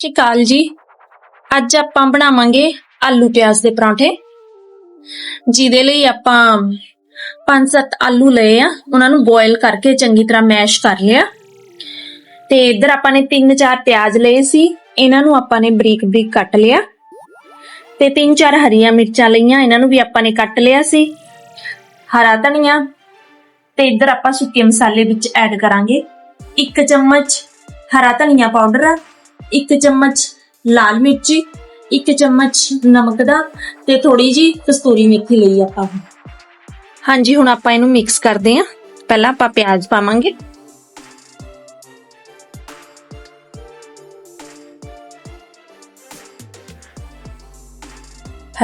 ਸਤਿ ਸ਼੍ਰੀ ਅਕਾਲ ਜੀ। ਅੱਜ ਆਪਾਂ ਬਣਾਵਾਂਗੇ ਆਲੂ ਪਿਆਜ਼ ਦੇ ਪਰੌਂਠੇ। ਜਿਹਦੇ ਲਈ ਆਪਾਂ ਪੰਜ ਸੱਤ ਆਲੂ ਲਏ ਆ। ਉਹਨਾਂ ਨੂੰ ਬੋਇਲ ਕਰਕੇ ਚੰਗੀ ਤਰ੍ਹਾਂ ਮੈਸ਼ ਕਰ ਲਿਆ। ਤੇ ਇੱਧਰ ਆਪਾਂ ਨੇ ਤਿੰਨ ਚਾਰ ਪਿਆਜ਼ ਲਏ ਸੀ। ਇਹਨਾਂ ਨੂੰ ਆਪਾਂ ਨੇ ਬਰੀਕ ਬਰੀਕ ਕੱਟ ਲਿਆ। ਤੇ ਤਿੰਨ ਚਾਰ ਹਰੀਆਂ ਮਿਰਚਾਂ ਲਈਆਂ। ਇਹਨਾਂ ਨੂੰ ਵੀ ਆਪਾਂ ਨੇ ਕੱਟ ਲਿਆ ਸੀ। ਹਰਾ ਧਨੀਆ। ਤੇ ਇੱਧਰ ਆਪਾਂ ਸੁੱਕੇ ਮਸਾਲੇ ਵਿੱਚ ਐਡ ਕਰਾਂਗੇ। ਇੱਕ ਚਮਚ ਹਰਾ ਧਨੀਆ ਪਾਊਡਰ। ਆ ਇੱਕ ਚਮਚ ਲਾਲ ਮਿਰਚੀ, ਇੱਕ ਚਮਚ ਨਮਕ ਦਾ ਤੇ ਥੋੜੀ ਜੀ ਕਸਤੂਰੀ ਮੇਥੀ ਲਈ ਆਪਾਂ ਹਾਂਜੀ, ਹੁਣ ਆਪਾਂ ਇਹਨੂੰ ਮਿਕਸ ਕਰਦੇ ਆਂ ਪਹਿਲਾਂ ਆਪਾਂ ਪਿਆਜ਼ ਪਾਵਾਂਗੇ।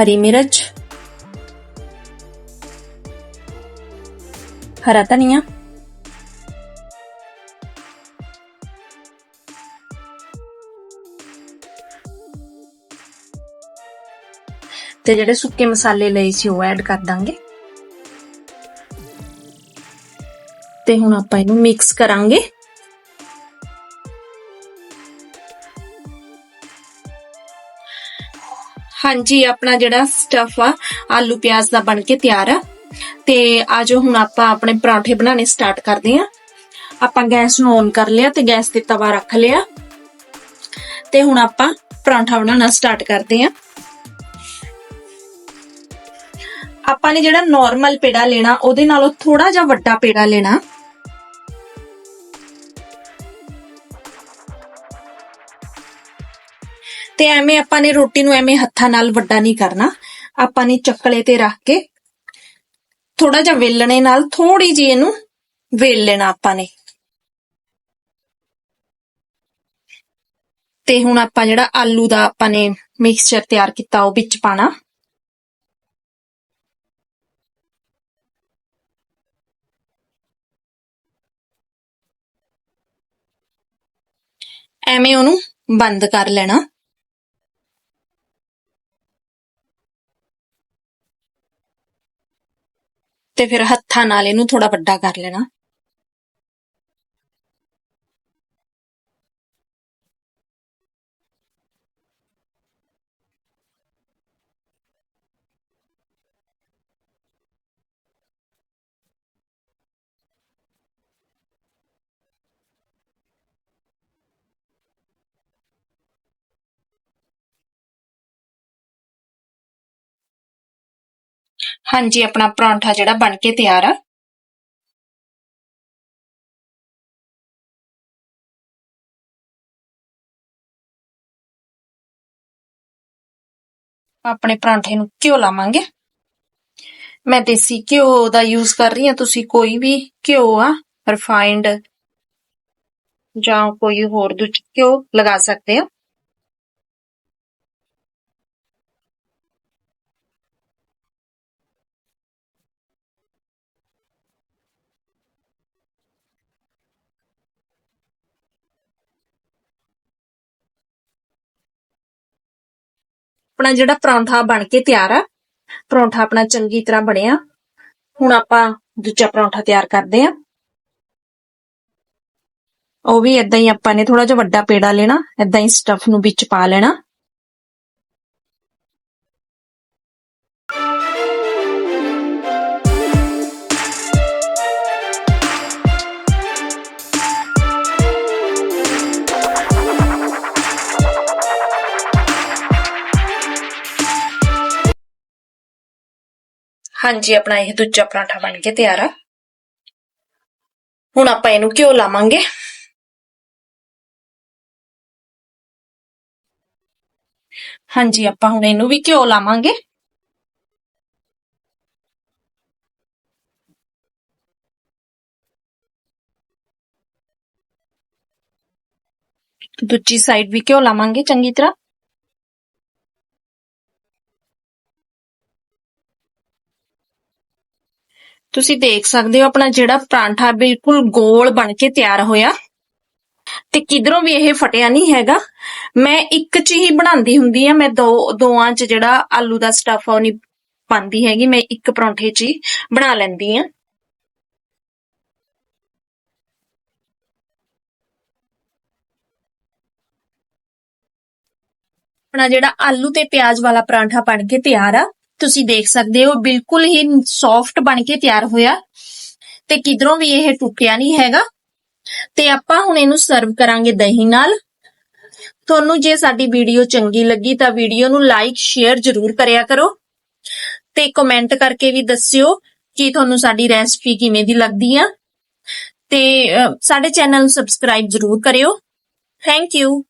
ਹਰੀ ਮਿਰਚ, ਹਰਾ ਧਨੀਆ। ਤੇ ਜਿਹੜੇ ਸੁੱਕੇ ਮਸਾਲੇ ਲਏ ਸੀ ਉਹ ਐਡ ਕਰ ਦਾਂਗੇ। ਤੇ ਹੁਣ ਆਪਾਂ ਇਹਨੂੰ ਮਿਕਸ ਕਰਾਂਗੇ। ਹਾਂਜੀ, ਆਪਣਾ ਜਿਹੜਾ ਸਟਫ ਆ, ਆਲੂ ਪਿਆਜ਼ ਦਾ ਬਣ ਕੇ ਤਿਆਰ ਆ। ਤੇ ਆਜੋ ਹੁਣ ਆਪਾਂ ਆਪਣੇ ਪਰਾਂਠੇ ਬਣਾਉਣੇ ਸਟਾਰਟ ਕਰਦੇ ਆ ਆਪਾਂ ਗੈਸ ਨੂੰ ਔਨ ਕਰ ਲਿਆ ਤੇ ਗੈਸ ਤੇ ਤਵਾ ਰੱਖ ਲਿਆ। ਤੇ ਹੁਣ ਆਪਾਂ ਪਰਾਂਠਾ ਬਣਾਉਣਾ ਸਟਾਰਟ ਕਰਦੇ ਆ ਆਪਾਂ ਨੇ ਜਿਹੜਾ ਨਾਰਮਲ ਪੇੜਾ ਲੈਣਾ, ਉਹਦੇ ਨਾਲੋਂ ਥੋੜਾ ਜਿਹਾ ਵੱਡਾ ਪੇੜਾ ਲੈਣਾ। ਤੇ ਐਵੇਂ ਆਪਾਂ ਨੇ ਰੋਟੀ ਨੂੰ ਐਵੇਂ ਹੱਥਾਂ ਨਾਲ ਵੱਡਾ ਨਹੀਂ ਕਰਨਾ। ਆਪਾਂ ਨੇ ਚੱਕਲੇ ਤੇ ਰੱਖ ਕੇ ਥੋੜਾ ਜਿਹਾ ਵੇਲਣੇ ਨਾਲ ਥੋੜੀ ਜਿਹੀ ਇਹਨੂੰ ਵੇਲ ਲੈਣਾ ਆਪਾਂ ਨੇ। ਤੇ ਹੁਣ ਆਪਾਂ ਜਿਹੜਾ ਆਲੂ ਦਾ ਆਪਾਂ ਨੇ ਮਿਕਸਚਰ ਤਿਆਰ ਕੀਤਾ, ਉਹ ਵਿੱਚ ਪਾਣਾ ਐਵੇਂ ਉਹਨੂੰ ਬੰਦ ਕਰ ਲੈਣਾ। ਤੇ ਫਿਰ ਹੱਥਾਂ ਨਾਲ ਇਹਨੂੰ ਥੋੜਾ ਵੱਡਾ ਕਰ ਲੈਣਾ। ਹਾਂਜੀ, ਆਪਣਾ ਪਰੌਂਠਾ ਜਿਹੜਾ ਬਣ ਕੇ ਤਿਆਰ ਆ। ਆਪਣੇ ਪਰਾਂਠੇ ਨੂੰ ਘਿਓ ਲਾਵਾਂਗੇ। ਮੈਂ ਦੇਸੀ ਘਿਓ ਦਾ ਯੂਜ਼ ਕਰ ਰਹੀ ਹਾਂ, ਤੁਸੀਂ ਕੋਈ ਵੀ ਘਿਓ ਆ ਰਿਫਾਈਨਡ ਜਾਂ ਕੋਈ ਹੋਰ ਦੂਜਾ ਘਿਓ ਲਗਾ ਸਕਦੇ ਹੋ। ਆਪਣਾ ਜਿਹੜਾ ਪਰੌਂਠਾ ਬਣ ਕੇ ਤਿਆਰ ਆ, ਪਰੌਂਠਾ ਆਪਣਾ ਚੰਗੀ ਤਰ੍ਹਾਂ ਬਣਿਆ। ਹੁਣ ਆਪਾਂ ਦੂਜਾ ਪਰੌਂਠਾ ਤਿਆਰ ਕਰਦੇ ਆ ਉਹ ਵੀ ਇਦਾਂ ਹੀ ਆਪਾਂ ਨੇ ਥੋੜਾ ਜਿਹਾ ਵੱਡਾ ਪੇੜਾ ਲੈਣਾ ਇਦਾਂ ਹੀ ਸਟਫ ਨੂੰ ਵਿੱਚ ਪਾ ਲੈਣਾ। ਹਾਂਜੀ, ਆਪਣਾ ਇਹ ਦੂਜਾ ਪਰਾਂਠਾ ਬਣ ਕੇ ਤਿਆਰ ਆ। ਹੁਣ ਆਪਾਂ ਇਹਨੂੰ ਘਿਓ ਲਾਵਾਂਗੇ। ਹਾਂਜੀ, ਆਪਾਂ ਹੁਣ ਇਹਨੂੰ ਵੀ ਘਿਓ ਲਾਵਾਂਗੇ। ਦੂਜੀ ਸਾਈਡ ਵੀ ਘਿਓ ਲਾਵਾਂਗੇ, ਚੰਗੀ ਤਰ੍ਹਾਂ। ਤੁਸੀਂ ਦੇਖ ਸਕਦੇ ਹੋ ਆਪਣਾ ਜਿਹੜਾ ਪਰਾਂਠਾ ਬਿਲਕੁਲ ਗੋਲ ਬਣ ਕੇ ਤਿਆਰ ਹੋਇਆ। ਤੇ ਕਿਧਰੋਂ ਵੀ ਇਹ ਫਟਿਆ ਨਹੀਂ ਹੈਗਾ। ਮੈਂ ਇੱਕ ਚ ਹੀ ਬਣਾਉਂਦੀ ਹੁੰਦੀ ਆ ਮੈਂ ਦੋ, ਦੋਆਂ ਚ ਜਿਹੜਾ ਆਲੂ ਦਾ ਸਟਫ ਉਹ ਨਹੀਂ ਪਾਉਂਦੀ ਹੈਗੀ। ਮੈਂ ਇੱਕ ਪਰੌਂਠੇ ਚ ਹੀ ਬਣਾ ਲੈਂਦੀ ਆ ਆਪਣਾ ਜਿਹੜਾ ਆਲੂ ਤੇ ਪਿਆਜ਼ ਵਾਲਾ ਪਰਾਂਠਾ ਬਣ ਕੇ ਤਿਆਰ ਆ। ਤੁਸੀਂ ਦੇਖ ਸਕਦੇ ਹੋ, ਬਿਲਕੁਲ ਹੀ ਸੌਫਟ ਬਣ ਕੇ ਤਿਆਰ ਹੋਇਆ। ਤੇ ਕਿਧਰੋਂ ਵੀ ਇਹ ਟੁੱਟਿਆ ਨਹੀਂ ਹੈਗਾ। ਤੇ ਆਪਾਂ ਹੁਣ ਇਹਨੂੰ ਸਰਵ ਕਰਾਂਗੇ ਦਹੀਂ ਨਾਲ। ਤੁਹਾਨੂੰ ਜੇ ਸਾਡੀ ਵੀਡੀਓ ਚੰਗੀ ਲੱਗੀ ਤਾਂ ਵੀਡੀਓ ਨੂੰ ਲਾਈਕ ਸ਼ੇਅਰ ਜ਼ਰੂਰ ਕਰਿਆ ਕਰੋ। ਤੇ ਕਮੈਂਟ ਕਰਕੇ ਵੀ ਦੱਸਿਓ ਕਿ ਤੁਹਾਨੂੰ ਸਾਡੀ ਰੈਸਪੀ ਕਿਵੇਂ ਦੀ ਲੱਗਦੀ ਆ। ਤੇ ਸਾਡੇ ਚੈਨਲ ਨੂੰ ਸਬਸਕ੍ਰਾਈਬ ਜ਼ਰੂਰ ਕਰਿਓ। Thank you